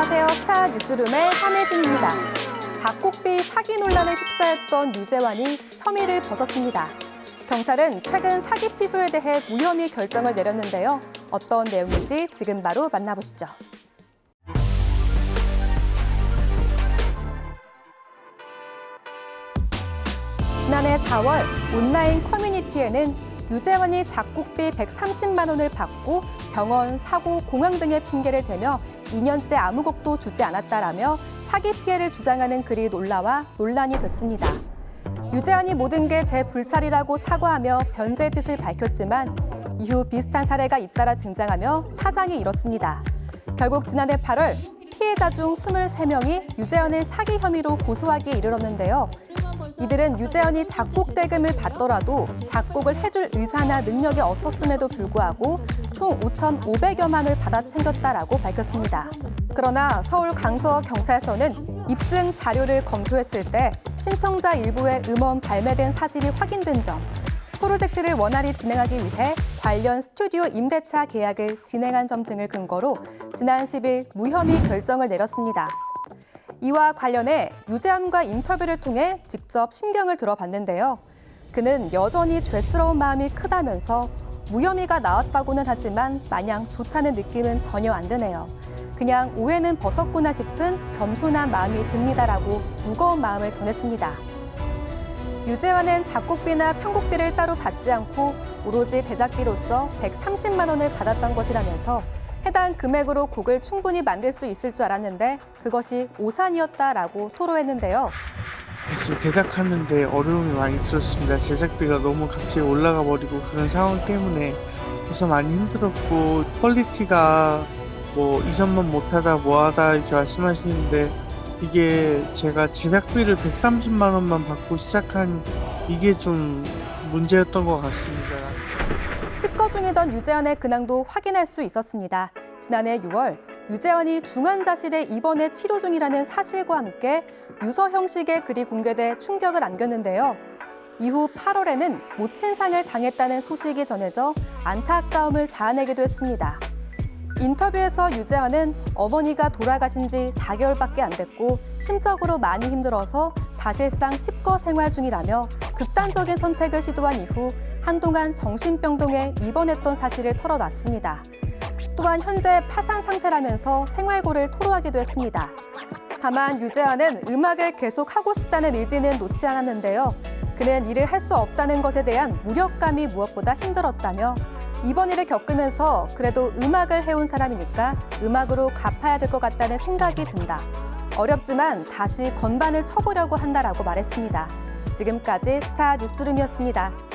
안녕하세요. 스타 뉴스룸의 한혜진입니다. 작곡비 사기 논란에 휩싸였던 유재환이 혐의를 벗었습니다. 경찰은 최근 사기 피소에 대해 무혐의 결정을 내렸는데요. 어떤 내용인지 지금 바로 만나보시죠. 지난해 4월 온라인 커뮤니티에는 유재환이 작곡비 130만 원을 받고 병원, 사고, 공황 등의 핑계를 대며 2년째 아무 곡도 주지 않았다라며 사기 피해를 주장하는 글이 놀라와 논란이 됐습니다. 유재환이 모든 게 제 불찰이라고 사과하며 변제의 뜻을 밝혔지만 이후 비슷한 사례가 잇따라 등장하며 파장이 일었습니다. 결국 지난해 8월 피해자 중 23명이 유재환을 사기 혐의로 고소하기에 이르렀는데요. 이들은 유재현이 작곡 대금을 받더라도 작곡을 해줄 의사나 능력이 없었음에도 불구하고 총 5,500여만 원을 받아 챙겼다라고 밝혔습니다. 그러나 서울 강서 경찰서는 입증 자료를 검토했을 때 신청자 일부의 음원 발매된 사실이 확인된 점, 프로젝트를 원활히 진행하기 위해 관련 스튜디오 임대차 계약을 진행한 점 등을 근거로 지난 10일 무혐의 결정을 내렸습니다. 이와 관련해 유재환과 인터뷰를 통해 직접 심경을 들어봤는데요. 그는 여전히 죄스러운 마음이 크다면서 무혐의가 나왔다고는 하지만 마냥 좋다는 느낌은 전혀 안 드네요. 그냥 오해는 벗었구나 싶은 겸손한 마음이 듭니다라고 무거운 마음을 전했습니다. 유재환은 작곡비나 편곡비를 따로 받지 않고 오로지 제작비로서 130만 원을 받았던 것이라면서 해당 금액으로 곡을 충분히 만들 수 있을 줄 알았는데 그것이 오산이었다라고 토로했는데요. 사실 제작하는데 어려움이 많이 들었습니다. 제작비가 너무 갑자기 올라가 버리고 그런 상황 때문에 그래서 많이 힘들었고 퀄리티가 뭐 이전만 못하다 뭐하다 이렇게 말씀하시는데 이게 제가 제작비를 130만 원만 받고 시작한 이게 좀 문제였던 것 같습니다. 칩거 중이던 유재환의 근황도 확인할 수 있었습니다. 지난해 6월 유재환이 중환자실에 입원해 치료 중이라는 사실과 함께 유서 형식의 글이 공개돼 충격을 안겼는데요. 이후 8월에는 모친상을 당했다는 소식이 전해져 안타까움을 자아내기도 했습니다. 인터뷰에서 유재환은 어머니가 돌아가신 지 4개월밖에 안 됐고 심적으로 많이 힘들어서 사실상 칩거 생활 중이라며 극단적인 선택을 시도한 이후 한동안 정신병동에 입원했던 사실을 털어놨습니다. 또한 현재 파산 상태라면서 생활고를 토로하기도 했습니다. 다만 유재환은 음악을 계속 하고 싶다는 의지는 놓지 않았는데요. 그는 일을 할 수 없다는 것에 대한 무력감이 무엇보다 힘들었다며 이번 일을 겪으면서 그래도 음악을 해온 사람이니까 음악으로 갚아야 될 것 같다는 생각이 든다. 어렵지만 다시 건반을 쳐보려고 한다라고 말했습니다. 지금까지 스타 뉴스룸이었습니다.